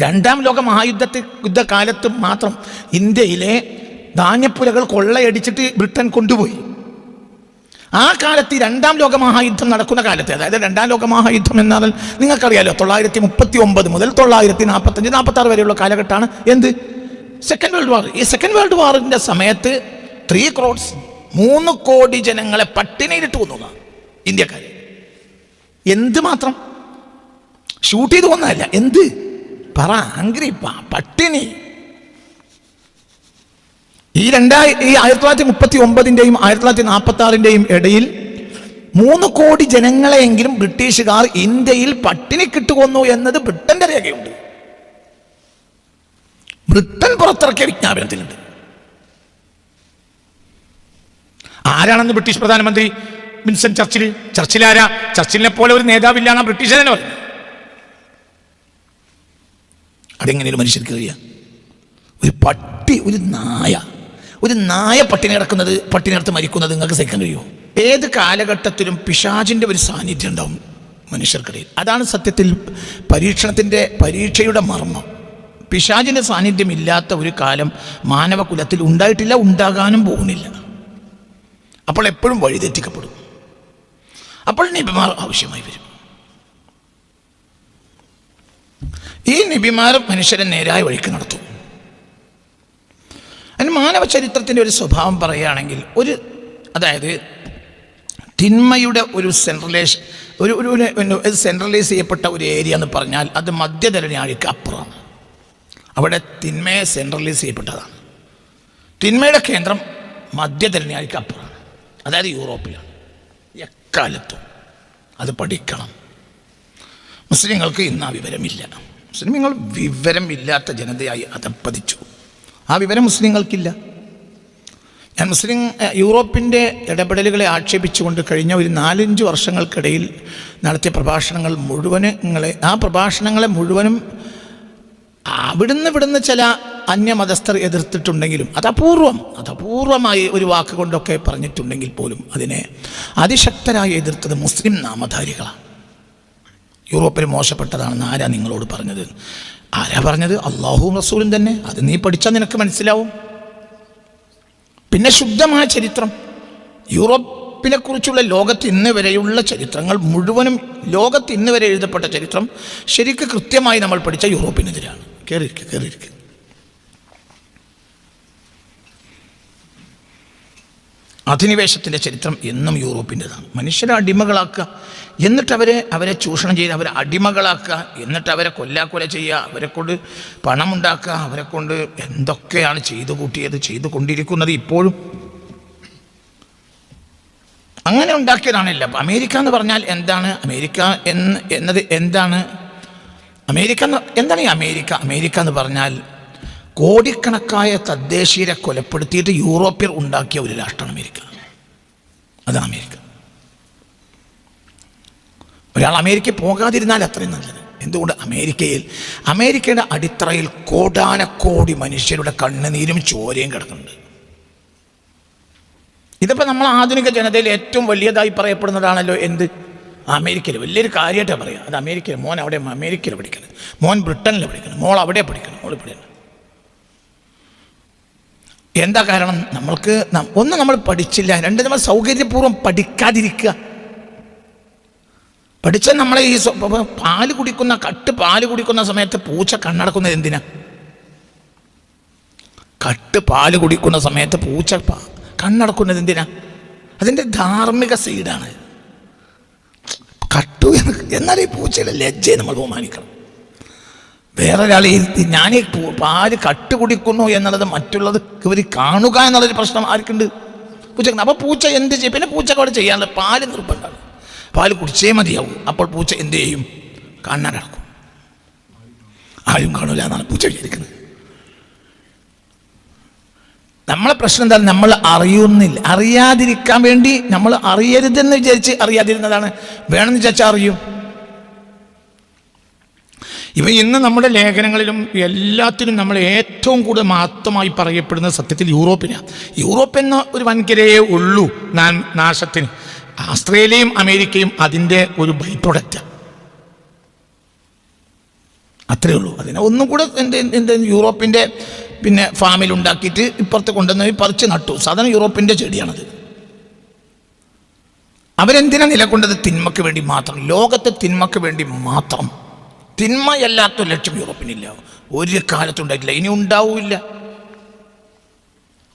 രണ്ടാം ലോക മഹായുദ്ധത്തിൽ യുദ്ധകാലത്ത് മാത്രം ഇന്ത്യയിലെ ധാന്യപ്പുരകൾ കൊള്ളയടിച്ചിട്ട് ബ്രിട്ടൻ കൊണ്ടുപോയി. ആ കാലത്ത് രണ്ടാം ലോക മഹായുദ്ധം നടക്കുന്ന കാലത്ത് അതായത് രണ്ടാം ലോക മഹായുദ്ധം എന്നാൽ നിങ്ങൾക്കറിയാലോ തൊള്ളായിരത്തി മുപ്പത്തി ഒമ്പത് മുതൽ തൊള്ളായിരത്തി നാൽപ്പത്തഞ്ച് നാൽപ്പത്തി ആറ് വരെയുള്ള കാലഘട്ടമാണ്. എന്ത്? സെക്കൻഡ് വേൾഡ് വാർ ഈ സെക്കൻഡ് വേൾഡ് വാറിന്റെ സമയത്ത് ത്രീ ക്രോഡ്സ് മൂന്ന് കോടി ജനങ്ങളെ പട്ടിണിയിലിട്ട് കൊന്നതാണ് ഇന്ത്യക്കാർ എന്ത് മാത്രം? ഷൂട്ട് ചെയ്ത് കൊന്നതല്ല. എന്ത്? പറ അങ്ക്രി പട്ടിണി. ഈ രണ്ടായി ഈ ആയിരത്തി തൊള്ളായിരത്തി മുപ്പത്തി ഒമ്പതിന്റെയും ആയിരത്തി തൊള്ളായിരത്തി നാൽപ്പത്തി ആറിന്റെയും ഇടയിൽ മൂന്ന് കോടി ജനങ്ങളെയെങ്കിലും ബ്രിട്ടീഷുകാർ ഇന്ത്യയിൽ പട്ടിണി കിട്ടുകൊന്നു എന്നത് ബ്രിട്ടന്റെ രേഖയുണ്ട്. ബ്രിട്ടൻ പുറത്തിറക്കിയ വിജ്ഞാപനത്തിലുണ്ട്. ആരാണെന്ന് ബ്രിട്ടീഷ് പ്രധാനമന്ത്രി? വിൻസെന്റ് ചർച്ചിൽ ചർച്ചിലാരാ ചർച്ചിലിനെ പോലെ ഒരു നേതാവില്ലാണ് ബ്രിട്ടീഷ് തന്നെ പറഞ്ഞു അതെങ്ങനെയാണ് മനുഷ്യർക്ക് കഴിയുക ഒരു പട്ടി ഒരു നായ. ഒരു നായ പട്ടിണി കിടക്കുന്നത് പട്ടിണി അടുത്ത് മരിക്കുന്നത് നിങ്ങൾക്ക് സഹിക്കാൻ കഴിയുമോ? ഏത് കാലഘട്ടത്തിലും പിശാചിന്റെ ഒരു സാന്നിധ്യം ഉണ്ടാവും മനുഷ്യർക്കിടയിൽ. അതാണ് സത്യത്തിൽ പരീക്ഷണത്തിന്റെ പരീക്ഷയുടെ മർമ്മം. പിശാചിന്റെ സാന്നിധ്യം ഇല്ലാത്ത ഒരു കാലം മാനവകുലത്തിൽ ഉണ്ടായിട്ടില്ല ഉണ്ടാകാനും പോകുന്നില്ല. അപ്പോൾ എപ്പോഴും വഴിതെറ്റിക്കപ്പെടും. അപ്പോൾ നിബിമാർ ആവശ്യമായി വരും. ഈ നിബിമാർ മനുഷ്യരെ നേരായ വഴിക്ക് നടത്തും. അതിന് മാനവ ചരിത്രത്തിന്റെ ഒരു സ്വഭാവം പറയുകയാണെങ്കിൽ ഒരു അതായത് തിന്മയുടെ ഒരു സെൻട്രലൈസ് ഒരു ഒരു സെൻട്രലൈസ് ചെയ്യപ്പെട്ട ഒരു ഏരിയ എന്ന് പറഞ്ഞാൽ അത് മധ്യധരണിയാഴിക്ക് അപ്പുറമാണ്. അവിടെ തിന്മയെ സെൻട്രലൈസ് ചെയ്യപ്പെട്ടതാണ്. തിന്മയുടെ കേന്ദ്രം മധ്യധരണിയാഴിക്ക് അപ്പുറമാണ്. അതായത് യൂറോപ്പിലാണ്. എക്കാലത്തും അത് പഠിക്കണം. മുസ്ലിങ്ങൾക്ക് ഇന്ന് ആ വിവരമില്ല. മുസ്ലിങ്ങൾ വിവരമില്ലാത്ത ജനതയായി അതപ്പതിച്ചു ആ വിവരം മുസ്ലിങ്ങൾക്കില്ല. ഞാൻ മുസ്ലിം യൂറോപ്പിന്റെ ഇടപെടലുകളെ ആക്ഷേപിച്ചുകൊണ്ട് കഴിഞ്ഞ ഒരു നാലഞ്ച് വർഷങ്ങൾക്കിടയിൽ നടത്തിയ പ്രഭാഷണങ്ങൾ മുഴുവനങ്ങളെ നിങ്ങളെ ആ പ്രഭാഷണങ്ങളെ മുഴുവനും അവിടുന്ന് ഇവിടുന്ന് ചില അന്യമതസ്ഥർ എതിർത്തിട്ടുണ്ടെങ്കിലും അത് അപൂർവം അത് അപൂർവമായി ഒരു വാക്കുകൊണ്ടൊക്കെ പറഞ്ഞിട്ടുണ്ടെങ്കിൽ പോലും അതിനെ അതിശക്തരായി എതിർത്തത് മുസ്ലിം നാമധാരികളാണ്. യൂറോപ്പിൽ മോശപ്പെട്ടതാണെന്ന് ആരാ നിങ്ങളോട് പറഞ്ഞത്? ആരാ പറഞ്ഞത്? അള്ളാഹുവും റസൂലും തന്നെ. അത് നീ പഠിച്ചാൽ നിനക്ക് മനസ്സിലാവും. പിന്നെ ശുദ്ധമായ ചരിത്രം. യൂറോപ്പിനെ കുറിച്ചുള്ള ലോകത്ത് ഇന്ന് വരെയുള്ള ചരിത്രങ്ങൾ മുഴുവനും ലോകത്ത് ഇന്ന് വരെ എഴുതപ്പെട്ട ചരിത്രം ശരിക്ക് കൃത്യമായി നമ്മൾ പഠിച്ച യൂറോപ്പിനെതിരാണ്. കയറിയിരിക്കുക കയറിയിരിക്കുക അധിനിവേശത്തിന്റെ ചരിത്രം എന്നും യൂറോപ്പിന്റെതാണ്. മനുഷ്യരെ അടിമകളാക്കുക എന്നിട്ട് അവരെ അവരെ ചൂഷണം ചെയ്ത് അവരെ അടിമകളാക്കുക എന്നിട്ട് അവരെ കൊല്ലാക്കൊല ചെയ്യുക അവരെ കൊണ്ട് പണമുണ്ടാക്കുക അവരെ കൊണ്ട് എന്തൊക്കെയാണ് ചെയ്തു കൂട്ടിയത് ചെയ്തു കൊണ്ടിരിക്കുന്നത് ഇപ്പോഴും. അങ്ങനെ ഉണ്ടാക്കിയതാണല്ല അമേരിക്ക എന്ന് പറഞ്ഞാൽ എന്താണ്? അമേരിക്ക എന്ന് എന്നത് എന്താണ്? അമേരിക്ക എന്ന് എന്താണ് ഈ അമേരിക്ക? അമേരിക്ക എന്ന് പറഞ്ഞാൽ കോടിക്കണക്കായ തദ്ദേശീയരെ കൊലപ്പെടുത്തിയിട്ട് യൂറോപ്യർ ഉണ്ടാക്കിയ ഒരു രാഷ്ട്രമാണ് അമേരിക്ക. അതാണ് അമേരിക്ക. ഒരാൾ അമേരിക്ക പോകാതിരുന്നാൽ അത്രയും നല്ലത്. എന്തുകൊണ്ട്? അമേരിക്കയിൽ അമേരിക്കയുടെ അടിത്തറയിൽ കോടാനക്കോടി മനുഷ്യരുടെ കണ്ണുനീരും ചോരയും കിടക്കുന്നുണ്ട്. ഇതിപ്പോൾ നമ്മൾ ആധുനിക ജനതയിൽ ഏറ്റവും വലിയതായി പറയപ്പെടുന്നതാണല്ലോ എന്ത്? അമേരിക്കയിൽ. വലിയൊരു കാര്യമായിട്ടാണ് പറയുക അത് അമേരിക്കയിൽ. മോൻ അവിടെ അമേരിക്കയിൽ പഠിക്കണം. മോൻ ബ്രിട്ടനിൽ പഠിക്കണം. മോൾ അവിടെ പഠിക്കണം. മോൾ പഠിക്കണം എന്താ കാരണം? നമ്മൾക്ക് ഒന്ന് നമ്മൾ പഠിച്ചില്ല. രണ്ട് നമ്മൾ സൗകര്യപൂർവം പഠിക്കാതിരിക്കുക. പഠിച്ച നമ്മളെ ഈ പാൽ കുടിക്കുന്ന കട്ട് പാൽ കുടിക്കുന്ന സമയത്ത് പൂച്ച കണ്ണടക്കുന്നത് എന്തിനാ? കട്ട് പാൽ കുടിക്കുന്ന സമയത്ത് പൂച്ച കണ്ണടക്കുന്നത് എന്തിനാ? അതിന്റെ ധാർമ്മിക സീഡാണ്. കട്ടു എന്ന് എന്നാൽ ഈ പൂച്ചയുടെ ലജ്ജയെ നമ്മൾ ബഹുമാനിക്കണം. വേറൊരാൾ ഞാൻ ഈ പാൽ കട്ട് കുടിക്കുന്നു എന്നുള്ളത് മറ്റുള്ളത് ഇവർ കാണുക എന്നുള്ളൊരു പ്രശ്നം ആർക്കുണ്ട്? പൂച്ച അപ്പോൾ പൂച്ച എന്ത് ചെയ്യും? പിന്നെ പൂച്ചക്ക് ചെയ്യാനുള്ള പാൽ നിർബന്ധമാണ്. പാൽ കുടിച്ചേ മതിയാവും. അപ്പോൾ പൂച്ച എന്ത് ചെയ്യും? കണ്ണടക്കും. ആരും കാണൂല എന്നാണ് പൂച്ച വിചാരിക്കുന്നത്. നമ്മളെ പ്രശ്നം എന്താണ് നമ്മൾ അറിയുന്നില്ല. അറിയാതിരിക്കാൻ വേണ്ടി നമ്മൾ അറിയരുതെന്ന് വിചാരിച്ച് അറിയാതിരുന്നതാണ്. വേണമെന്ന് വിചാരിച്ചാൽ അറിയും. ഇവ ഇന്ന് നമ്മുടെ ലേഖനങ്ങളിലും എല്ലാത്തിനും നമ്മൾ ഏറ്റവും കൂടുതൽ മഹത്വമായി പറയപ്പെടുന്ന സത്യത്തിൽ യൂറോപ്പിനാണ് യൂറോപ്പ് എന്ന ഒരു വൻകരയെ ഉള്ളൂ നാശത്തിന്. ആസ്ട്രേലിയയും അമേരിക്കയും അതിന്റെ ഒരു ബൈ പ്രൊഡക്റ്റ് അത്രേ ഉള്ളൂ. അതിനെ ഒന്നും കൂടെ എന്റെ എന്റെ യൂറോപ്പിന്റെ പിന്നെ ഫാമിൽ ഉണ്ടാക്കിയിട്ട് ഇപ്പുറത്ത് കൊണ്ടുവന്ന് പറിച്ച് നട്ടു. സാധാരണ യൂറോപ്പിന്റെ ചെടിയാണത്. അവരെന്തിനാ നിലകൊണ്ടത്? തിന്മക്ക് വേണ്ടി മാത്രം. ലോകത്തെ തിന്മക്ക് വേണ്ടി മാത്രം. തിന്മയല്ലാത്ത ലക്ഷ്യം യൂറോപ്പിനില്ല. ഒരു കാലത്തുണ്ടായിട്ടില്ല. ഇനി ഉണ്ടാവില്ല.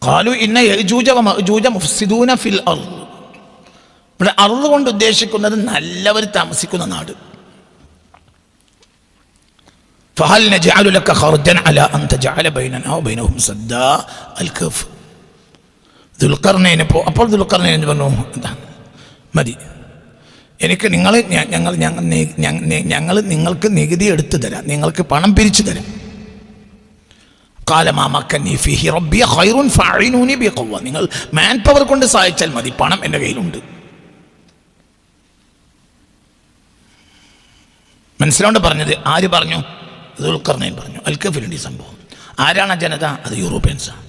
കാലു ഇന്ന മഅജൂജ മുഫ്സിദൂന ഫിൽ അർൾ ഇവിടെ അറുത് കൊണ്ട് ഉദ്ദേശിക്കുന്നത് നല്ലവർ താമസിക്കുന്ന നാട്. ഫഹൽ ലക ഖർജൻ അല അൻ അൽ അപ്പോൾ പറഞ്ഞു മതി. എനിക്ക് നിങ്ങൾ ഞങ്ങൾ ഞങ്ങൾ നിങ്ങൾക്ക് നികുതി എടുത്തു തരാം. നിങ്ങൾക്ക് പണം പിരിച്ചു തരാം. നിങ്ങൾ മാൻ പവർ കൊണ്ട് സഹായിച്ചാൽ മതി. പണം എന്റെ കയ്യിലുണ്ട്. മനസ്സിലോണ്ട് പറഞ്ഞത് ആര് പറഞ്ഞു? ദുൽഖർണയും പറഞ്ഞു. അൽക്കഫിലുണ്ട് ഈ സംഭവം. ആരാണ് ജനത? അത് യൂറോപ്യൻസാണ്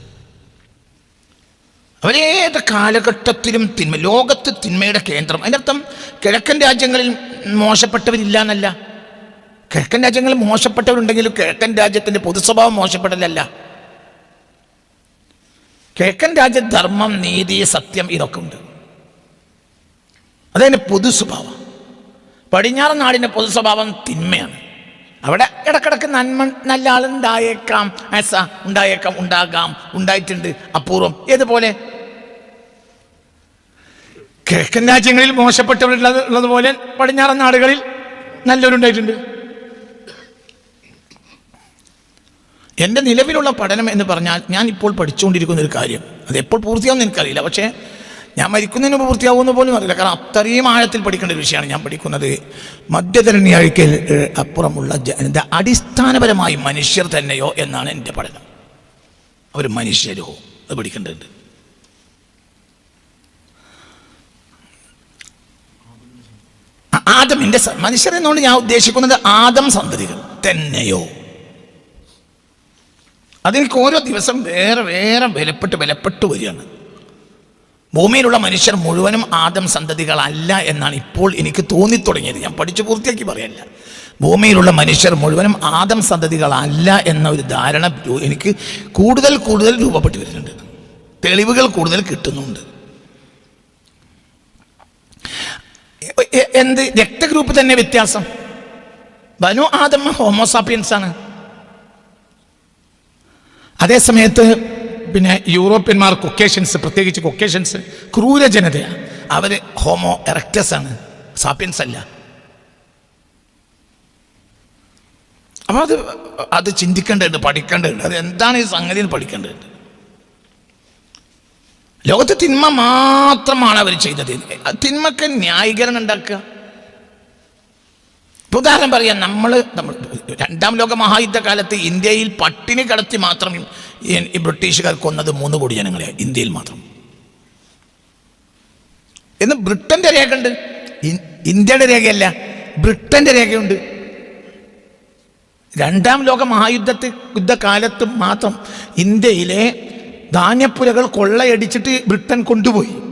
അവരേത് കാലഘട്ടത്തിലും തിന്മ ലോകത്ത് തിന്മയുടെ കേന്ദ്രം. അതിനർത്ഥം കിഴക്കൻ രാജ്യങ്ങളിൽ മോശപ്പെട്ടവരില്ല എന്നല്ല കിഴക്കൻ രാജ്യങ്ങളിൽ മോശപ്പെട്ടവരുണ്ടെങ്കിലും കിഴക്കൻ രാജ്യത്തിന്റെ പൊതുസ്വഭാവം മോശപ്പെടലല്ല കിഴക്കൻ രാജ്യ ധർമ്മം നീതി സത്യം ഇതൊക്കെ ഉണ്ട്. അതതിന്റെ പൊതു സ്വഭാവം പടിഞ്ഞാറൻ നാടിന്റെ പൊതു സ്വഭാവം തിന്മയാണ്. അവിടെ ഇടക്കിടക്ക് നന്മ നല്ല ആളുണ്ടായേക്കാം ആസ ഉണ്ടായേക്കാം ഉണ്ടാകാം ഉണ്ടായിട്ടുണ്ട് അപൂർവം. ഏതുപോലെ? കിഴക്കൻ രാജ്യങ്ങളിൽ മോശപ്പെട്ടവരുള്ളത് ഉള്ളതുപോലെ പടിഞ്ഞാറൻ നാടുകളിൽ നല്ലവരുണ്ടായിട്ടുണ്ട്. എന്റെ നിലവിലുള്ള പഠനം എന്ന് പറഞ്ഞാൽ ഞാൻ ഇപ്പോൾ പഠിച്ചുകൊണ്ടിരിക്കുന്ന ഒരു കാര്യം. അത് എപ്പോൾ പൂർത്തിയാവുമെന്ന് എനിക്കറിയില്ല. പക്ഷേ ഞാൻ മരിക്കുന്നതിന് പൂർത്തിയാവുമെന്ന് പോലും അറിയില്ല. കാരണം അത്രയും ആഴത്തിൽ പഠിക്കേണ്ട ഒരു വിഷയമാണ് ഞാൻ പഠിക്കുന്നത്. മധ്യധരണിയാഴ്ക്കൽ അപ്പുറമുള്ള അടിസ്ഥാനപരമായി മനുഷ്യർ തന്നെയോ എന്നാണ് എന്റെ പഠനം. അവർ മനുഷ്യരോ അത് പഠിക്കേണ്ടതുണ്ട്. ആദം ആദമിന്റെ മനുഷ്യർ എന്നുകൊണ്ട് ഞാൻ ഉദ്ദേശിക്കുന്നത് ആദം സന്തതികൾ തന്നെയോ. അതെനിക്ക് ഓരോ ദിവസം വേറെ വേറെ വിലപ്പെട്ട് വിലപ്പെട്ട് വരികയാണ്. ഭൂമിയിലുള്ള മനുഷ്യർ മുഴുവനും ആദം സന്തതികളല്ല എന്നാണ് ഇപ്പോൾ എനിക്ക് തോന്നിത്തുടങ്ങിയത്. ഞാൻ പഠിച്ചു പൂർത്തിയാക്കി പറയല്ല. ഭൂമിയിലുള്ള മനുഷ്യർ മുഴുവനും ആദം സന്തതികളല്ല എന്ന ഒരു ധാരണ എനിക്ക് കൂടുതൽ കൂടുതൽ രൂപപ്പെട്ടു വരുന്നുണ്ട്. തെളിവുകൾ കൂടുതൽ കിട്ടുന്നുണ്ട്. എന്ത്? രക്തഗ്രൂപ്പ് തന്നെ വ്യത്യാസം. ബനു ആദം ഹോമോസാപ്പിയൻസ് ആണ് അതേ സമയത്ത് പിന്നെ യൂറോപ്യന്മാർ കൊക്കേഷ്യൻസ് പ്രത്യേകിച്ച് കൊക്കേഷ്യൻസ് ക്രൂര ജനതയാണ് അവർ ഹോമോ എറക്റ്റസ് ആണ്. സാപ്പിയൻസ് അല്ല. അപ്പോൾ അത് അത് ചിന്തിക്കേണ്ടതുണ്ട് പഠിക്കേണ്ടതുണ്ട്. അത് എന്താണ് ഈ സംഗതി എന്ന് പഠിക്കേണ്ടതുണ്ട്? ലോകത്ത് തിന്മ മാത്രമാണ് അവർ ചെയ്തത്. തിന്മക്ക് ന്യായീകരണം ഉണ്ടാക്കുക. ഇപ്പൊ ഉദാഹരണം പറയാം നമ്മൾ നമ്മൾ രണ്ടാം ലോക മഹായുദ്ധ കാലത്ത് ഇന്ത്യയിൽ പട്ടിണി കടത്തി മാത്രം ഈ ബ്രിട്ടീഷുകാർ കൊന്നത് മൂന്ന് കോടി ജനങ്ങളെ ഇന്ത്യയിൽ മാത്രം. എന്ന് ബ്രിട്ടന്റെ രേഖയുണ്ട്. ഇന്ത്യയുടെ രേഖയല്ല ബ്രിട്ടന്റെ രേഖയുണ്ട്. രണ്ടാം ലോക മഹായുദ്ധത്തിൽ യുദ്ധകാലത്ത് മാത്രം ഇന്ത്യയിലെ ധാന്യപ്പുരകൾ കൊള്ളയടിച്ചിട്ട് ബ്രിട്ടൻ കൊണ്ടുപോയി.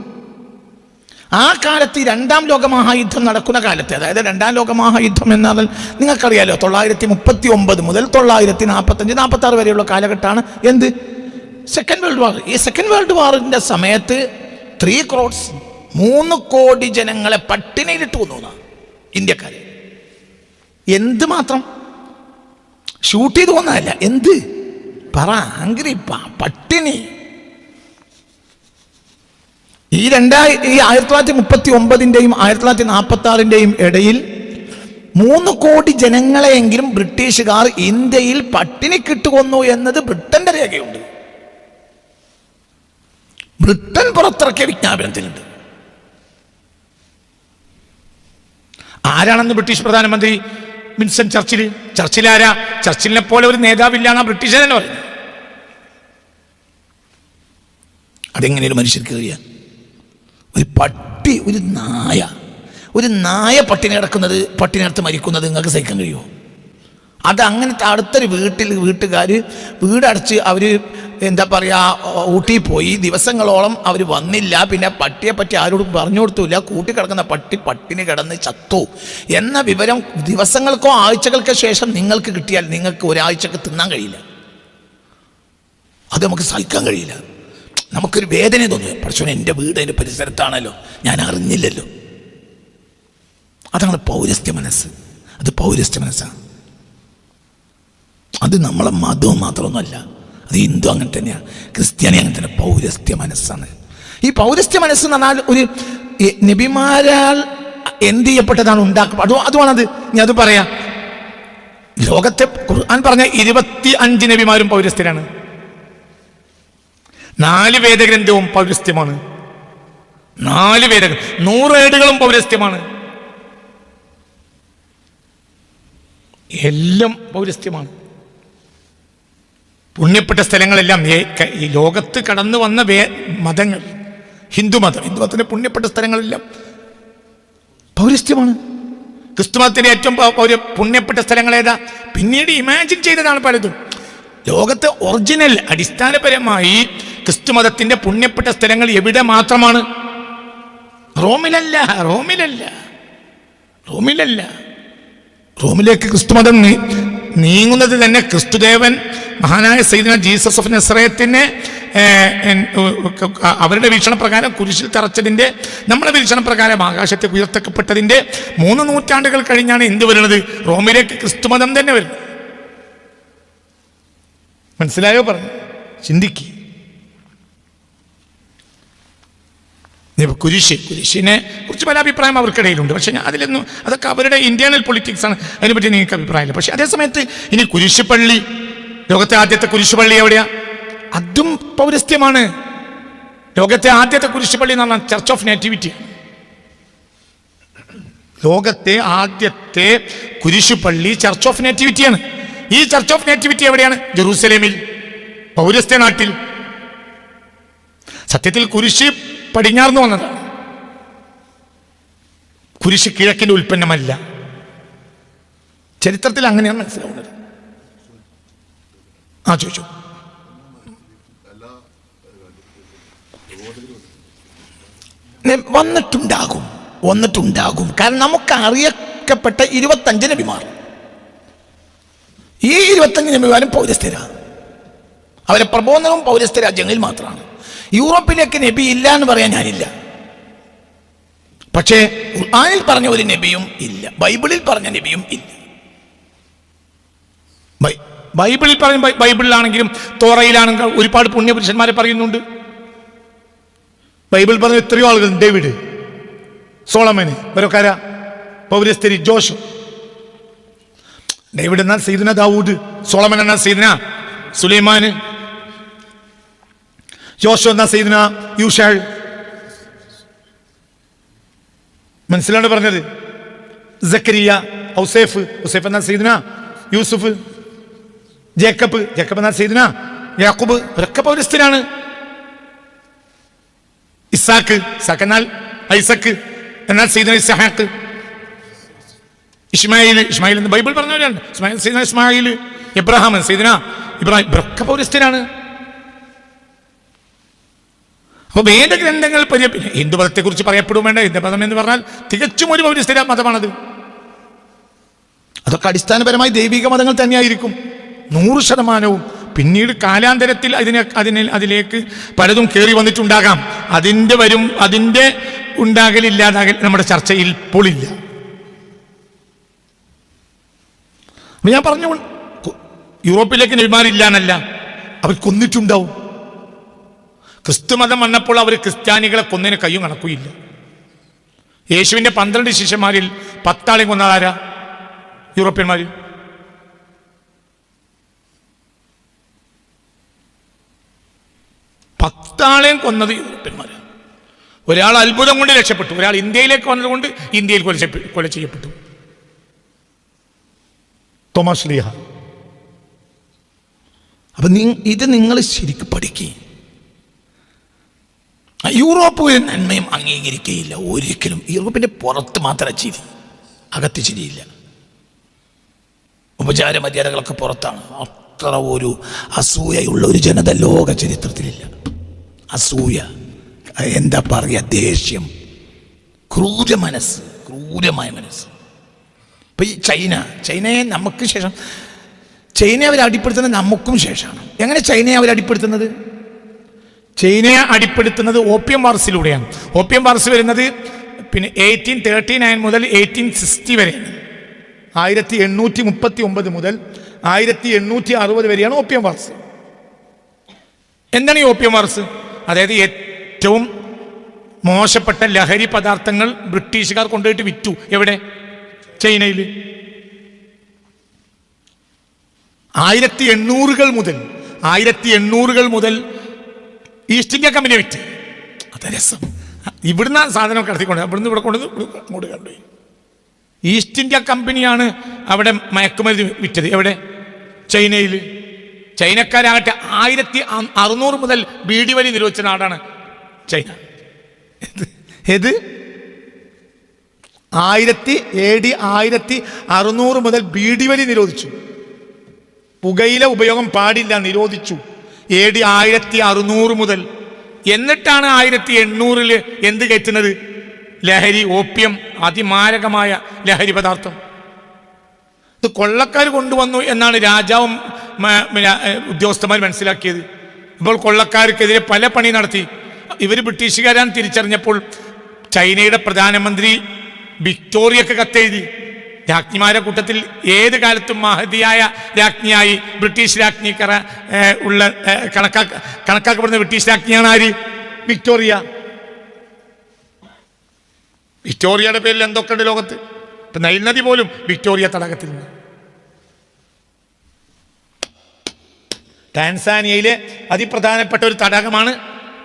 ആ കാലത്ത് രണ്ടാം ലോക മഹായുദ്ധം നടക്കുന്ന കാലത്ത് അതായത് രണ്ടാം ലോക മഹായുദ്ധം എന്നാൽ നിങ്ങൾക്കറിയാലോ തൊള്ളായിരത്തി മുപ്പത്തി ഒമ്പത് മുതൽ തൊള്ളായിരത്തി നാൽപ്പത്തഞ്ച് നാൽപ്പത്തി ആറ് വരെയുള്ള കാലഘട്ടമാണ്. എന്ത്? സെക്കൻഡ് വേൾഡ് വാർ ഈ സെക്കൻഡ് വേൾഡ് വാറിന്റെ സമയത്ത് ത്രീ ക്രോഡ്സ് മൂന്ന് കോടി ജനങ്ങളെ പട്ടിണിയിലിട്ട് കൊന്നു ഇന്ത്യക്കാർ എന്ത് മാത്രം? ഷൂട്ട് ചെയ്ത് കൊന്നതല്ല എന്ത്? പറ ആംഗ്രി പട്ടിണി. ഈ രണ്ടായി ഈ ആയിരത്തി തൊള്ളായിരത്തി മുപ്പത്തി ഒമ്പതിന്റെയും ആയിരത്തി തൊള്ളായിരത്തി നാൽപ്പത്തി ആറിന്റെയും ഇടയിൽ മൂന്ന് കോടി ജനങ്ങളെയെങ്കിലും ബ്രിട്ടീഷുകാർ ഇന്ത്യയിൽ പട്ടിണി കിട്ടുകൊന്നു എന്നത് ബ്രിട്ടന്റെ രേഖയുണ്ട്. ബ്രിട്ടൻ പുറത്തിറക്കിയ വിജ്ഞാപനത്തിലുണ്ട്. ആരാണെന്ന് ബ്രിട്ടീഷ് പ്രധാനമന്ത്രി മിൻസൺ ചർച്ചിൽ ചർച്ചിൽ ആരാ ചർച്ചിലിനെ പോലെ ഒരു നേതാവില്ലാണ് ബ്രിട്ടീഷ് തന്നെ പറയുന്നത്. അതെങ്ങനെയാണ് മനുഷ്യർക്ക് കഴിയാം ഒരു പട്ടി ഒരു നായ. ഒരു നായ പട്ടിണി കിടക്കുന്നത് പട്ടിനടുത്ത് മരിക്കുന്നത് നിങ്ങൾക്ക് സഹിക്കാൻ കഴിയുമോ? അത് അങ്ങനത്തെ അടുത്തൊരു വീട്ടിൽ വീട്ടുകാർ വീടടച്ച് അവർ എന്താ പറയുക ഊട്ടി പോയി. ദിവസങ്ങളോളം അവർ വന്നില്ല. പിന്നെ പട്ടിയെ പറ്റി ആരോടും പറഞ്ഞു കൊടുത്തില്ല. കൂട്ടി കിടക്കുന്ന പട്ടി പട്ടിണി കിടന്ന് ചത്തു. എന്ന വിവരം ദിവസങ്ങൾക്കോ ആഴ്ചകൾക്കോ ശേഷം നിങ്ങൾക്ക് കിട്ടിയാൽ നിങ്ങൾക്ക് ഒരാഴ്ചക്ക് തിന്നാൻ കഴിയില്ല. അത് നമുക്ക് സഹിക്കാൻ കഴിയില്ല. നമുക്കൊരു വേദന തോന്നി പക്ഷേ എന്റെ വീട് എന്റെ പരിസരത്താണല്ലോ. ഞാൻ അറിഞ്ഞില്ലല്ലോ. അതാണ് പൗരസ്ത്യ മനസ്സ്. അത് പൗരസ്ത്യ മനസ്സാണ്. അത് നമ്മളെ മതവും മാത്രമൊന്നുമല്ല. അത് ഹിന്ദു അങ്ങനെ തന്നെയാണ് ക്രിസ്ത്യാനി അങ്ങനെ തന്നെ പൗരസ്ത്യ മനസ്സാണ്. ഈ പൗരസ്ത്യ മനസ്സ് എന്ന് പറഞ്ഞാൽ ഒരു നബിമാരാൽ എന്ത് ചെയ്യപ്പെട്ടതാണ് ഉണ്ടാക്കുക അതോ അതുമാണത് ഞാൻ അത് പറയാം. ലോകത്തെ ഖുർആൻ പറഞ്ഞ ഇരുപത്തി അഞ്ച് നബിമാരും പൗരസ്ത്യരാണ്. നാല് വേദഗ്രന്ഥവും പൗരസ്ത്യമാണ്. നാല് വേദ നൂറ് ഏടുകളും പൗരസ്ത്യമാണ്. എല്ലാം പൗരസ്ത്യമാണ്. പുണ്യപ്പെട്ട സ്ഥലങ്ങളെല്ലാം ഈ ലോകത്ത് കടന്നു വന്ന വേ മതങ്ങൾ ഹിന്ദുമതം ഹിന്ദുമതത്തിന് പുണ്യപ്പെട്ട സ്ഥലങ്ങളെല്ലാം പൗരസ്ത്യമാണ്. ക്രിസ്തുമതത്തിന്റെ ഏറ്റവും പുണ്യപ്പെട്ട സ്ഥലങ്ങൾ ഏതാ? പിന്നീട് ഇമാജിൻ ചെയ്തതാണ് പലതും. ലോകത്തെ ഒറിജിനൽ അടിസ്ഥാനപരമായി ക്രിസ്തുമതത്തിന്റെ പുണ്യപ്പെട്ട സ്ഥലങ്ങൾ എവിടെ മാത്രമാണ്? റോമിലല്ല റോമിലല്ല റോമിലല്ല. റോമിലേക്ക് ക്രിസ്തുമതം മതം നീങ്ങുന്നത് തന്നെ ക്രിസ്തുദേവൻ മഹാനായ സൈദന ജീസസ് ഓഫ് നസ്രയത്തിനെ അവരുടെ വീക്ഷണപ്രകാരം കുരിശിൽ തറച്ചതിന്റെ നമ്മുടെ വീക്ഷണപ്രകാരം ആകാശത്തെ ഉയർത്തക്കപ്പെട്ടതിന്റെ മൂന്ന് നൂറ്റാണ്ടുകൾ കഴിഞ്ഞാണ് എന്ത് വരുന്നത്. റോമിലേക്ക് ക്രിസ്തുമതം തന്നെ വരുന്നത്. മനസ്സിലായോ പറഞ്ഞു? ചിന്തിക്ക്. കുരിശ്. കുരിശിനെ കുറിച്ച് പല അഭിപ്രായം അവർക്കിടയിലുണ്ട്. പക്ഷെ അതിലൊന്നും അതൊക്കെ അവരുടെ ഇന്റേണൽ പൊളിറ്റിക്സ് ആണ്. അതിനെപ്പറ്റി നിങ്ങൾക്ക് അഭിപ്രായമില്ല. പക്ഷെ അതേസമയത്ത് ഇനി കുരിശുപള്ളി ലോകത്തെ ആദ്യത്തെ കുരിശുപള്ളി എവിടെയാ? അതും പൗരസ്ത്യമാണ്. ലോകത്തെ ആദ്യത്തെ കുരിശുപള്ളി എന്ന് പറഞ്ഞാൽ ചർച്ച് ഓഫ് നേറ്റിവിറ്റി ലോകത്തെ ആദ്യത്തെ കുരിശുപള്ളി ചർച്ച് ഓഫ് നേറ്റിവിറ്റിയാണ് ഈ ചർച്ച് ഓഫ് നേറ്റിവിറ്റി എവിടെയാണ്? ജെറൂസലേമിൽ. പൗരസ്ത്യ നാട്ടിൽ. സത്യത്തിൽ കുരിശ് പടിഞ്ഞാർന്ന് വന്നത്. കുരിശ് കിഴക്കിന്റെ ഉൽപ്പന്നമല്ല. ചരിത്രത്തിൽ അങ്ങനെയാണ് മനസ്സിലാവുന്നത്. ആ ചോദിച്ചു. വന്നിട്ടുണ്ടാകും വന്നിട്ടുണ്ടാകും. കാരണം നമുക്ക് അറിയപ്പെട്ട ഇരുപത്തഞ്ച് നബിമാർ. ഈ ഇരുപത്തഞ്ച് നബിമാരും പൗരസ്ഥരാണ് അവരെ പ്രബോധനവും പൗരസ്ഥ രാജ്യങ്ങളിൽ മാത്രമാണ്. യൂറോപ്പിലേക്ക് നബി ഇല്ല എന്ന് പറയാൻ ഞാനില്ല. പക്ഷേ ഖുർആനിൽ പറഞ്ഞ ഒരു നബിയും ഇല്ല. ബൈബിളിൽ പറഞ്ഞ നബിയും ഇല്ല. ബൈബിളിൽ പറയും ബൈബിളിലാണെങ്കിലും തോറയിലാണെങ്കിലും ഒരുപാട് പുണ്യപുരുഷന്മാരെ പറയുന്നുണ്ട്. ബൈബിൾ പറഞ്ഞ എത്രയോ ആളുകൾ ഡേവിഡ് സോളമന് ഓരോക്കാര പൗരസ്ഥരി ജോഷ്. ഡേവിഡ് എന്നാൽ സീദന ദാവൂദ് സോളമൻ എന്നാൽ സീദന സുലൈമാന്. യോശോ എന്നാ സീദന യൂഷാൾ. മനസ്സിലാണ് പറഞ്ഞത്? സക്കരിയ ഹൗസേഫ് ഹുസൈഫ് എന്നാ സീദന യൂസുഫ്. ജേക്കബ്. ജേക്കബ് എന്നാ സീദന യാക്കൂബ്. ഇവരൊക്കെ പൗരസ്ഥരാണ് ഇസാക്ക്. ഇസാക്ക് എന്നാൽ ഐസക്ക്. എന്നാൽ സീദന ഇസഹാക്ക്. ഇസ്മായിൽ. ഇസ്മായിൽ എന്ന് ബൈബിൾ പറഞ്ഞവരാണ്. ഇസ്മായിൽ സീദന ഇസ്മായിൽ. ഇബ്രാഹിം സീദന ഇബ്രാഹിം ഇവരൊക്കെ പൗരസ്ഥനാണ് അപ്പൊ വേദഗ്രന്ഥങ്ങൾ പരി- പിന്നെ ഹിന്ദുമതത്തെ കുറിച്ച് പറയപ്പെടും വേണ്ട ഹിന്ദുമതം എന്ന് പറഞ്ഞാൽ തികച്ചും ഒരു പൗരസ്ഥിര മതമാണത്. അതൊക്കെ അടിസ്ഥാനപരമായി ദൈവിക മതങ്ങൾ തന്നെയായിരിക്കും. നൂറ് ശതമാനവും. പിന്നീട് കാലാന്തരത്തിൽ അതിനെ അതിനെ അതിലേക്ക് പലതും കയറി വന്നിട്ടുണ്ടാകാം. അതിന്റെ വരും അതിന്റെ ഉണ്ടാകലില്ലാതാകൽ നമ്മുടെ ചർച്ചയിൽ പൊളില്ല ഞാൻ പറഞ്ഞു യൂറോപ്പിലേക്ക് നബിമാരില്ല എന്നല്ല അവർ കൊന്നിട്ടുണ്ടാവും. ക്രിസ്തുമതം വന്നപ്പോൾ അവർ ക്രിസ്ത്യാനികളെ കൊന്നതിന് കയ്യും കണക്കുമില്ല. യേശുവിന്റെ പന്ത്രണ്ട് ശിഷ്യന്മാരിൽ പത്താളെ കൊന്നതാരാ യൂറോപ്യന്മാർ പത്താളെയും കൊന്നത് യൂറോപ്യന്മാരാണ് ഒരാൾ അത്ഭുതം കൊണ്ട് രക്ഷപ്പെട്ടു. ഒരാൾ ഇന്ത്യയിലേക്ക് വന്നതുകൊണ്ട് ഇന്ത്യയിൽ കൊല കൊല ചെയ്യപ്പെട്ടു. തോമസ് ലീഹ. അപ്പൊ ഇത് നിങ്ങൾ ശരിക്കും പഠിക്കുക യൂറോപ്പ് ഒരു നന്മയും അംഗീകരിക്കുകയില്ല ഒരിക്കലും. യൂറോപ്പിന്റെ പുറത്ത് മാത്രം ചിരി. അകത്ത് ചിരിയില്ല. ഉപചാര മര്യാദകളൊക്കെ പുറത്താണ്. അത്ര ഒരു അസൂയയുള്ള ഒരു ജനത ലോക ചരിത്രത്തിലില്ല. അസൂയ. എന്താ പറയുക ദേഷ്യം. ക്രൂര മനസ്സ്. ക്രൂരമായ മനസ്സ്. ഇപ്പം ഈ ചൈന. ചൈനയെ നമുക്ക് ശേഷം. ചൈനയെ അവർ അടിപ്പെടുത്തുന്നത് നമുക്കും ശേഷമാണ്. എങ്ങനെ ചൈനയെ അവർ അടിപ്പെടുത്തുന്നത്? ചൈനയെ അടിപ്പെടുത്തുന്നത് ഓപ്പിയം വാർസിലൂടെയാണ്. ഓപ്പിയം വാർസ് വരുന്നത് പിന്നെ എയ്റ്റീൻ തേർട്ടി നയൻ മുതൽ എയ്റ്റീൻ സിക്സ്റ്റി വരെയാണ് ആയിരത്തി എണ്ണൂറ്റി മുപ്പത്തി ഒമ്പത് മുതൽ ആയിരത്തി എണ്ണൂറ്റി അറുപത് വരെയാണ് ഓപ്പിയം വാർസ്. എന്താണ് ഈ ഓപ്പിയം വാർസ്? അതായത് ഏറ്റവും മോശപ്പെട്ട ലഹരി പദാർത്ഥങ്ങൾ ബ്രിട്ടീഷുകാർ കൊണ്ടുപോയിട്ട് വിറ്റു. എവിടെ? ചൈനയിൽ. ആയിരത്തി എണ്ണൂറുകൾ മുതൽ ആയിരത്തി എണ്ണൂറുകൾ മുതൽ ഈസ്റ്റ് ഇന്ത്യ കമ്പനി വിറ്റ്. അത് രസം. ഇവിടുന്ന് സാധനം കടത്തിക്കൊണ്ട് ഇവിടുന്ന് ഇവിടെ കൊണ്ട് അങ്ങോട്ട് കണ്ടുപോയി ഈസ്റ്റ് ഇന്ത്യ കമ്പനിയാണ് അവിടെ മയക്കുമരുന്ന് വിറ്റത്. എവിടെ? ചൈനയിൽ. ചൈനക്കാരാകട്ടെ ആയിരത്തി അറുന്നൂറ് മുതൽ ബീഡി വലി നിരോധിച്ച നാടാണ് ചൈന. ഏത്? ആയിരത്തി എ ഡി ആയിരത്തി അറുന്നൂറ് മുതൽ ബീഡി വലി നിരോധിച്ചു. പുകയില ഉപയോഗം പാടില്ല നിരോധിച്ചു. എ ഡി ആയിരത്തി അറുന്നൂറ് മുതൽ. എന്നിട്ടാണ് ആയിരത്തി എണ്ണൂറിൽ എന്ത് കയറ്റുന്നത്? ലഹരി ഓപ്യം അതിമാരകമായ ലഹരി പദാർത്ഥം. ഇത് കൊള്ളക്കാർ കൊണ്ടുവന്നു എന്നാണ് രാജാവും ഉദ്യോഗസ്ഥന്മാർ മനസ്സിലാക്കിയത്. ഇപ്പോൾ കൊള്ളക്കാർക്കെതിരെ പല പണി നടത്തി. ഇവർ ബ്രിട്ടീഷുകാരാൻ തിരിച്ചറിഞ്ഞപ്പോൾ ചൈനയുടെ പ്രധാനമന്ത്രി വിക്ടോറിയക്ക് കത്തെഴുതി. രാജ്ഞിമാരുടെ കൂട്ടത്തിൽ ഏത് കാലത്തും മഹതിയായ രാജ്ഞിയായി ബ്രിട്ടീഷ് രാജ്ഞി കറ ഉള്ള കണക്കാ കണക്കാക്ക കണക്കാക്കപ്പെടുന്ന ബ്രിട്ടീഷ് രാജ്ഞിയാണ് ആര്? വിക്ടോറിയ. വിക്ടോറിയയുടെ പേരിൽ എന്തൊക്കെ ഉണ്ട് ലോകത്ത്? ഇപ്പൊ നൈൽ നദി പോലും വിക്ടോറിയ തടാകത്തിൽ നിന്ന് ടാൻസാനിയയിലെ അതിപ്രധാനപ്പെട്ട ഒരു തടാകമാണ്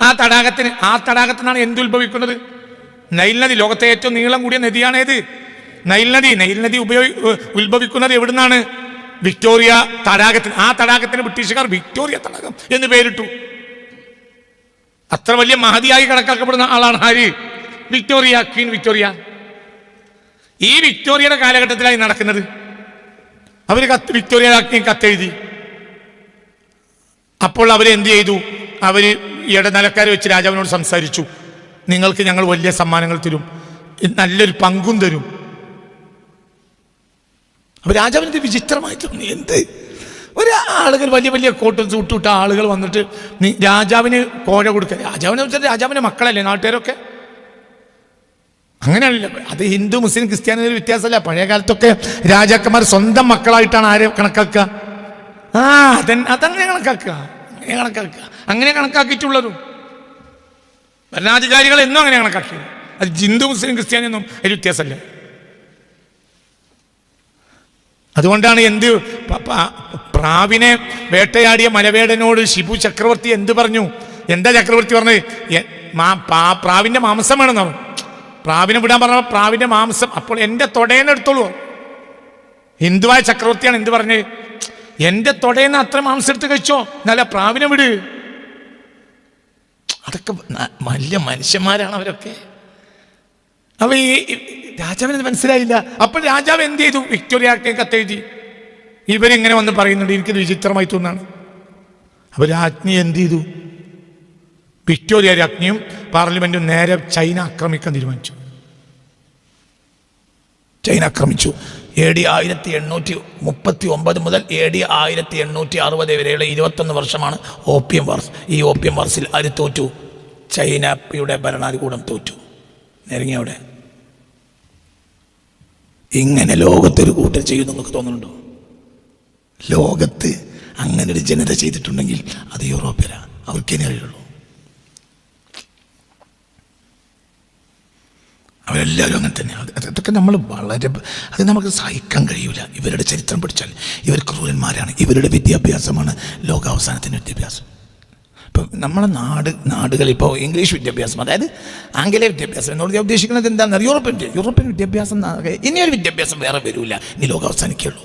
ആ തടാകത്തിന് ആ തടാകത്തിനാണ് എന്തുത്ഭവിക്കുന്നത് നൈൽ നദി. ലോകത്തെ ഏറ്റവും നീളം കൂടിയ നദിയാണേത്. നൈൽ നദി നൈൽ നദി ഉപയോഗി ഉത്ഭവിക്കുന്നത് എവിടുന്നാണ്? വിക്ടോറിയ തടാകത്തിന് ആ തടാകത്തിന് ബ്രിട്ടീഷുകാർ വിക്ടോറിയ തടാകം എന്ന് പേരിട്ടു. അത്ര വലിയ മഹതിയായി കണക്കാക്കപ്പെടുന്ന ആളാണ് ആര്? Victoria queen Victoria. ഈ വിക്ടോറിയയുടെ കാലഘട്ടത്തിലായി നടക്കുന്നത്. അവർ കത്ത് വിക്ടോറിയ കത്തെഴുതി. അപ്പോൾ അവർ എന്ത് ചെയ്തു? അവർ ഇടനിലക്കാരെ വെച്ച് രാജാവിനോട് സംസാരിച്ചു. നിങ്ങൾക്ക് ഞങ്ങൾ വലിയ സമ്മാനങ്ങൾ തരും. നല്ലൊരു പങ്കും തരും. അപ്പൊ രാജാവിന് ഇത് വിചിത്രമായി തോന്നി എന്ത്? ഒരു ആളുകൾ വലിയ വലിയ കോട്ടും സൂട്ടുവിട്ട ആളുകൾ വന്നിട്ട് നീ- രാജാവിന് കോഴ കൊടുക്കുക രാജാവിനെ വെച്ചാൽ രാജാവിന്റെ മക്കളല്ലേ നാട്ടുകാരൊക്കെ? അങ്ങനെയല്ല അത് ഹിന്ദു മുസ്ലിം ക്രിസ്ത്യാനി ഒരു വ്യത്യാസമല്ല. പഴയ കാലത്തൊക്കെ രാജാക്കന്മാർ സ്വന്തം മക്കളായിട്ടാണ് ആരെ കണക്കാക്കുക ആ അതൻ അതങ്ങനെ കണക്കാക്കുക അങ്ങനെ കണക്കാക്കുക അങ്ങനെ കണക്കാക്കിയിട്ടുള്ളതും. ഭരണാധികാരികൾ എന്നും അങ്ങനെ കണക്കാക്കിയത് അത് ഹിന്ദു മുസ്ലിം ക്രിസ്ത്യാനി ഒന്നും അതിൽ വ്യത്യാസമല്ല. അതുകൊണ്ടാണ് എന്ത് പ്രാവിനെ വേട്ടയാടിയ മലവേടനോട് ശിബു ചക്രവർത്തി എന്ത് പറഞ്ഞു? എന്താ ചക്രവർത്തി പറഞ്ഞത്? മാ- പാ- പ്രാവിന്റെ മാംസം വേണമെന്ന്? പറഞ്ഞു പ്രാവിനെ വിടാൻ പറഞ്ഞ പ്രാവിന്റെ മാംസം അപ്പോൾ എന്റെ തൊടേനെ എടുത്തോളൂ. ഹിന്ദുവായ ചക്രവർത്തിയാണ് എന്ത് പറഞ്ഞത്? എന്റെ തൊടേന്ന് അത്ര മാംസം എടുത്ത് കഴിച്ചോ? നല്ല പ്രാവിനെ വിട്. അതൊക്കെ വലിയ മനുഷ്യന്മാരാണ് അവരൊക്കെ. അപ്പൊ ഈ രാജാവിന് മനസ്സിലായില്ല? അപ്പോൾ രാജാവ് എന്ത് ചെയ്തു? വിക്ടോറിയ ആക്ടേ കത്തെഴുതി. ഇവരിങ്ങനെ വന്ന് പറയുന്നുണ്ട് എനിക്കത് വിചിത്രമായി തോന്നാണ്. അപ്പൊ രാജ്ഞി എന്ത് ചെയ്തു? വിക്ടോറിയ രാജ്ഞിയും പാർലമെന്റും നേരെ ചൈന ആക്രമിക്കാൻ തീരുമാനിച്ചു. ചൈന ആക്രമിച്ചു. എ ഡി ആയിരത്തി എണ്ണൂറ്റി മുപ്പത്തി ഒമ്പത് മുതൽ എ ഡി ആയിരത്തി എണ്ണൂറ്റി അറുപത് വരെയുള്ള ഇരുപത്തൊന്ന് വർഷമാണ് ഓപ്പിയം വാർസ്. ഈ ഓപ്പിയം വാർസിൽ ആര് തോറ്റു. ചൈനയുടെ ഭരണാധികൂടം തോറ്റു. നെരങ്ങിയവിടെ ഇങ്ങനെ ലോകത്തൊരു കൂട്ടർ ചെയ്യും നിങ്ങൾക്ക് തോന്നുന്നുണ്ടോ? ലോകത്ത് അങ്ങനെ ഒരു ജനത ചെയ്തിട്ടുണ്ടെങ്കിൽ അത് യൂറോപ്യരാ അവർക്കേ അറിയുള്ളൂ. അവരെല്ലാവരും അങ്ങനെ തന്നെ. അത് അത് അതൊക്കെ നമ്മൾ വളരെ അത് നമുക്ക് സഹിക്കാൻ കഴിയൂല. ഇവരുടെ ചരിത്രം പഠിച്ചാൽ ഇവർ ക്രൂരന്മാരാണ്. ഇവരുടെ വിദ്യാഭ്യാസമാണ് ലോകാവസാനത്തിന്റെ വിദ്യാഭ്യാസം. ഇപ്പം നമ്മളെ നാട് നാടുകളിൽ ഇപ്പോൾ ഇംഗ്ലീഷ് വിദ്യാഭ്യാസം അതായത് ആംഗലേയ വിദ്യാഭ്യാസം എന്നോട് ഞാൻ ഉദ്ദേശിക്കുന്നത് എന്താണെന്ന് യൂറോപ്യൻ യൂറോപ്യൻ വിദ്യാഭ്യാസം ഇനിയൊരു വിദ്യാഭ്യാസം വേറെ വരില്ല ഇനി ലോകം അവസാനിക്കുള്ളൂ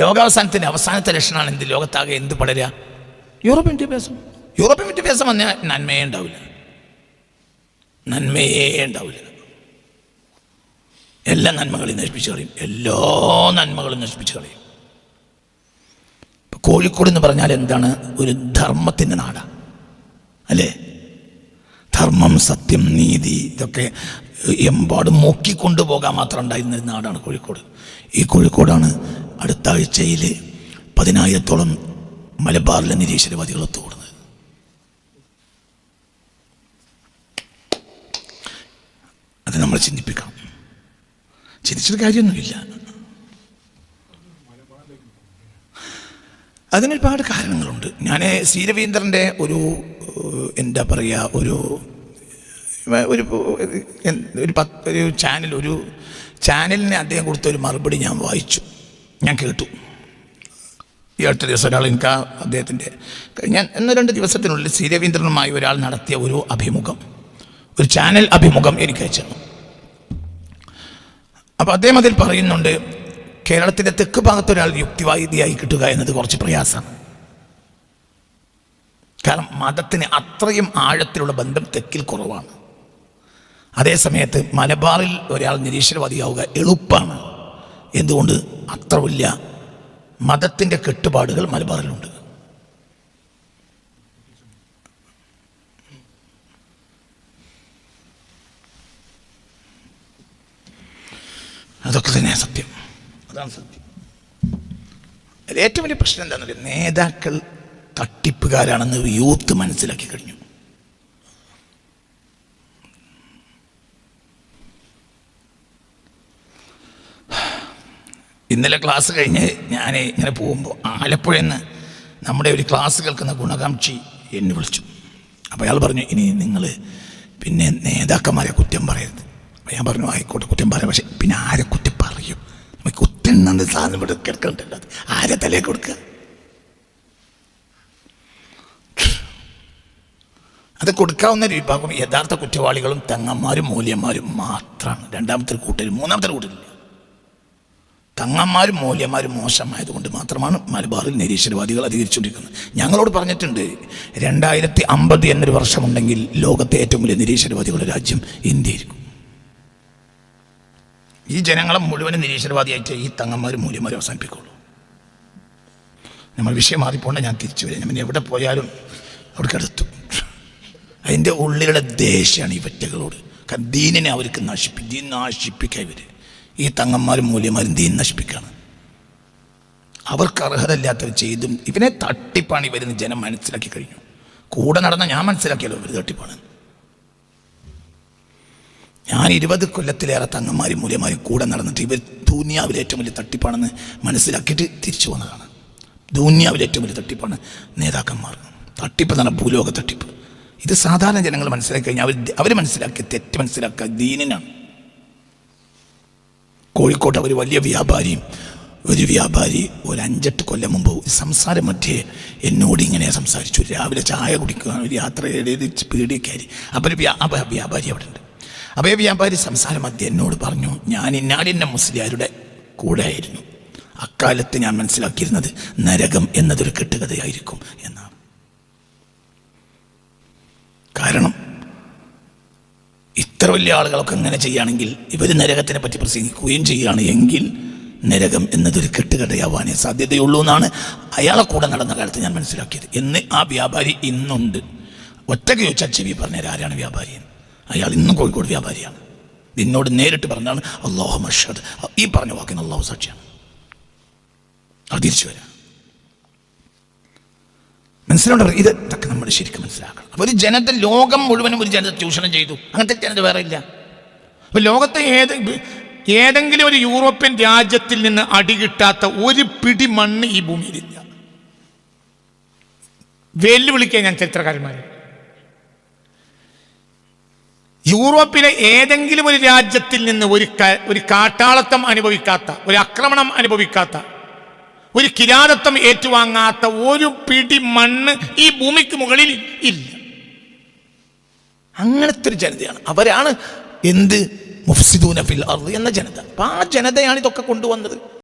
ലോകാവസാനത്തിന്റെ അവസാനത്തെ ലക്ഷണമാണ് എന്ത്? ലോകത്താകെ എന്ത് പടരുക യൂറോപ്യൻ വിദ്യാഭ്യാസം. യൂറോപ്യൻ വിദ്യാഭ്യാസം വന്നാൽ നന്മയേ ഉണ്ടാവില്ല. നന്മയേ ഉണ്ടാവില്ല. എല്ലാ നന്മകളെയും നശിപ്പിച്ചു കളയും. എല്ലാ നന്മകളും നശിപ്പിച്ചു കളയും. കോഴിക്കോട് എന്ന് പറഞ്ഞാൽ എന്താണ്? ഒരു ധർമ്മത്തിന്റെ നാടാണ് അല്ലേ? ധർമ്മം സത്യം നീതി ഇതൊക്കെ എമ്പാടും മുക്കിക്കൊണ്ടുപോകാൻ മാത്രം ഉണ്ടായിരുന്ന നാടാണ് കോഴിക്കോട്. ഈ കോഴിക്കോടാണ് അടുത്ത ആഴ്ചയിൽ പതിനായിരത്തോളം മലബാറിലെ നിരീശ്വരവാദികൾ ഒത്തുകൂടുന്നത്. അത് നമ്മൾ ചിന്തിപ്പിക്കണം. ചിന്തിച്ചിട്ട് കാര്യമൊന്നുമില്ല. അതിനൊരുപാട് കാരണങ്ങളുണ്ട്. ഞാൻ സി രവീന്ദ്രന്റെ ഒരു എന്താ പറയുക ഒരു ഒരു ഒരു പത്ത് ഒരു ചാനൽ ഒരു ചാനലിന് അദ്ദേഹം കൊടുത്ത ഒരു മറുപടി ഞാൻ വായിച്ചു. ഞാൻ കേട്ടു. ഈ അടുത്ത ദിവസം ഒരാൾ എനിക്ക് ആ അദ്ദേഹത്തിന്റെ ഞാൻ ഒന്ന് രണ്ട് ദിവസത്തിനുള്ളിൽ സി രവീന്ദ്രനുമായി ഒരാൾ നടത്തിയ ഒരു അഭിമുഖം ഒരു ചാനൽ അഭിമുഖം എനിക്ക് അയച്ചു അപ്പോൾ അദ്ദേഹം അതിൽ പറയുന്നുണ്ട് കേരളത്തിന്റെ തെക്ക് ഭാഗത്ത് ഒരാൾ യുക്തിവാദിയായി കിട്ടുക എന്നത് കുറച്ച് പ്രയാസമാണ് കാരണം മതത്തിന് അത്രയും ആഴത്തിലുള്ള ബന്ധം തെക്കിൽ കുറവാണ്. അതേസമയത്ത് മലബാറിൽ ഒരാൾ നിരീശ്വരവാദിയാവുക എളുപ്പമാണ് എന്തുകൊണ്ട്? അത്ര വലിയ മതത്തിന്റെ കെട്ടുപാടുകൾ മലബാറിലുണ്ട്. അതൊക്കെ തന്നെ സത്യം. അതാണ് സത്യം. അതിൽ ഏറ്റവും വലിയ പ്രശ്നം എന്താണെന്ന് നേതാക്കൾ തട്ടിപ്പുകാരാണെന്ന് യൂത്ത് മനസ്സിലാക്കി കഴിഞ്ഞു. ഇന്നലെ ക്ലാസ് കഴിഞ്ഞ് ഞാൻ ഇങ്ങനെ പോകുമ്പോൾ ആലപ്പുഴയിൽ നിന്ന് നമ്മുടെ ഒരു ക്ലാസ് കേൾക്കുന്ന ഗുണകാംക്ഷി എന്നെ വിളിച്ചു. അപ്പോൾ അയാൾ പറഞ്ഞു ഇനി നിങ്ങൾ പിന്നെ നേതാക്കന്മാരെ കുറ്റം പറയരുത്. അപ്പോൾ ഞാൻ പറഞ്ഞു ആയിക്കോട്ടെ കുറ്റം പറയാം. പക്ഷേ പിന്നെ ആരെ കുറ്റം കുറ്റെണ്ണാണ്ട് സാധനം ഇവിടെ കിടക്കേണ്ടത് ആരെ തലേ കൊടുക്കുക അത് കൊടുക്കാവുന്ന ഒരു വിഭാഗം യഥാർത്ഥ കുറ്റവാളികളും തങ്ങന്മാരും മൂല്യന്മാരും മാത്രമാണ്. രണ്ടാമത്തെ കൂട്ടർ മൂന്നാമത്തെ കൂട്ടരില്ല തങ്ങന്മാരും മൂല്യന്മാരും മോശമായതുകൊണ്ട് മാത്രമാണ് മലബാറിൽ നിരീശ്വരവാദികൾ അധികരിച്ചുകൊണ്ടിരിക്കുന്നത്. ഞങ്ങളോട് പറഞ്ഞിട്ടുണ്ട് രണ്ടായിരത്തി അമ്പത് എന്നൊരു വർഷമുണ്ടെങ്കിൽ ലോകത്തെ ഏറ്റവും വലിയ നിരീശ്വരവാദികളുടെ രാജ്യം ഇന്ത്യയായിരിക്കും. ഈ ജനങ്ങളെ മുഴുവനും നിരീശ്വരവാദിയായിട്ട് ഈ തങ്ങന്മാർ മൂല്യം വരെ അവസാനിപ്പിക്കുള്ളൂ. നമ്മൾ വിഷയം മാറിപ്പോണ്ട ഞാൻ തിരിച്ചു വരാം. ഞാൻ എവിടെ പോയാലും അവിടെ അടുത്തു. അതിന്റെ ഉള്ളിലുള്ള ദേഷ്യമാണ് ഈ വറ്റകളോട് കാരണം ദീനിനെ അവർക്ക് നശിപ്പി ദീൻ നശിപ്പിക്കുക ഇവർ ഈ തങ്ങന്മാരും മൂല്യന്മാരും ദീൻ നശിപ്പിക്കുകയാണ്. അവർക്ക് അർഹതല്ലാത്തവർ ചെയ്തും ഇവനെ തട്ടിപ്പാണ് ഇവരെന്ന് ജനം മനസ്സിലാക്കി കഴിഞ്ഞു. കൂടെ നടന്ന ഞാൻ മനസ്സിലാക്കിയല്ലോ ഇവർ തട്ടിപ്പാണ്. ഞാൻ ഇരുപത് കൊല്ലത്തിലേറെ തങ്ങന്മാരും മൂല്യമാരും കൂടെ നടന്നിട്ട് ഇവർ ദൂന്യാവിലെ ഏറ്റവും വലിയ തട്ടിപ്പാണെന്ന് മനസ്സിലാക്കിയിട്ട് തിരിച്ചു വന്നതാണ്. ദൂന്യാവിലെ ഏറ്റവും വലിയ തട്ടിപ്പാണ് നേതാക്കന്മാർ. തട്ടിപ്പ് എന്ന് ഭൂലോക തട്ടിപ്പ്. ഇത് സാധാരണ ജനങ്ങൾ മനസ്സിലാക്കി കഴിഞ്ഞാൽ അവർ അവർ മനസ്സിലാക്കിയ തെറ്റ് മനസ്സിലാക്കുക ദീനിനാണ്. കോഴിക്കോട്ട് ഒരു വലിയ വ്യാപാരിയും ഒരു വ്യാപാരി ഒരു അഞ്ചെട്ട് കൊല്ലം മുമ്പ് സംസാരം മധ്യേ എന്നോട് ഇങ്ങനെ സംസാരിച്ചു. രാവിലെ ചായ കുടിക്കുകയാണ് ഒരു യാത്രയുടെ പേടിയൊക്കെ ആയി അപ്പോൾ ഒരു വ്യാ വ്യാപാരി അവിടെ ഉണ്ട്. ഈ വ്യാപാരി സംസാരം മധ്യ എന്നോട് പറഞ്ഞു. ഞാൻ ഇന്നാടിന്റെ മുസ്ലിയാരുടെ കൂടെ ആയിരുന്നു അക്കാലത്ത് ഞാൻ മനസ്സിലാക്കിയിരുന്നത് നരകം എന്നതൊരു കെട്ടുകഥയായിരിക്കും എന്നാണ്. കാരണം ഇത്ര വലിയ ആളുകളൊക്കെ അങ്ങനെ ചെയ്യുകയാണെങ്കിൽ ഇവർ നരകത്തിനെ പറ്റി പ്രസംഗിക്കുകയും ചെയ്യുകയാണ് എങ്കിൽ നരകം എന്നതൊരു കെട്ടുകഥയാവാനേ സാധ്യതയുള്ളൂ എന്നാണ് അയാളെ കൂടെ നടന്ന കാലത്ത് ഞാൻ മനസ്സിലാക്കിയത്. എന്ന് ആ വ്യാപാരി ഇന്നുണ്ട്. ഒറ്റയ്ക്ക് ചോദിച്ചാൽ ചെവി പറഞ്ഞാൽ ആരാണ് വ്യാപാരി എന്ന്. അയാൾ ഇന്നും കോഴിക്കോട് വ്യാപാരിയാണ്. നിന്നോട് നേരിട്ട് പറഞ്ഞാണ് അള്ളാഹു മഷദ് ഈ പറഞ്ഞ വാക്കിന് അള്ളാഹു സാക്ഷിയാണ്. അത് തിരിച്ചു വരാം. മനസ്സിലുണ്ടോ? ഇത് ഇതൊക്കെ നമ്മൾ ശരിക്കും മനസ്സിലാക്കണം. അപ്പോൾ ഒരു ജനത ലോകം മുഴുവനും ഒരു ജനത ചൂഷണം ചെയ്തു. അങ്ങനത്തെ ജനത വേറെ ഇല്ല. അപ്പൊ ലോകത്തെ ഏത് ഏതെങ്കിലും ഒരു യൂറോപ്യൻ രാജ്യത്തിൽ നിന്ന് അടികിട്ടാത്ത ഒരു പിടി മണ്ണ് ഈ ഭൂമിയിലില്ല വെല്ലുവിളിക്കുക ഞാൻ ചരിത്രകാരന്മാരെ യൂറോപ്പിലെ ഏതെങ്കിലും ഒരു രാജ്യത്തിൽ നിന്ന് ഒരു ഒരു കാട്ടാളത്വം അനുഭവിക്കാത്ത ഒരു ആക്രമണം അനുഭവിക്കാത്ത ഒരു കിരാതത്വം ഏറ്റുവാങ്ങാത്ത ഒരു പിടി മണ്ണ് ഈ ഭൂമിക്ക് മുകളിൽ ഇല്ല. അങ്ങനത്തെ ഒരു ജനതയാണ്. അവരാണ് എന്ത് മുഫ്സിദൂന ഫിൽ അർദ് എന്ന ജനത. അപ്പം ആ ജനതയാണ് ഇതൊക്കെ കൊണ്ടുവന്നത്.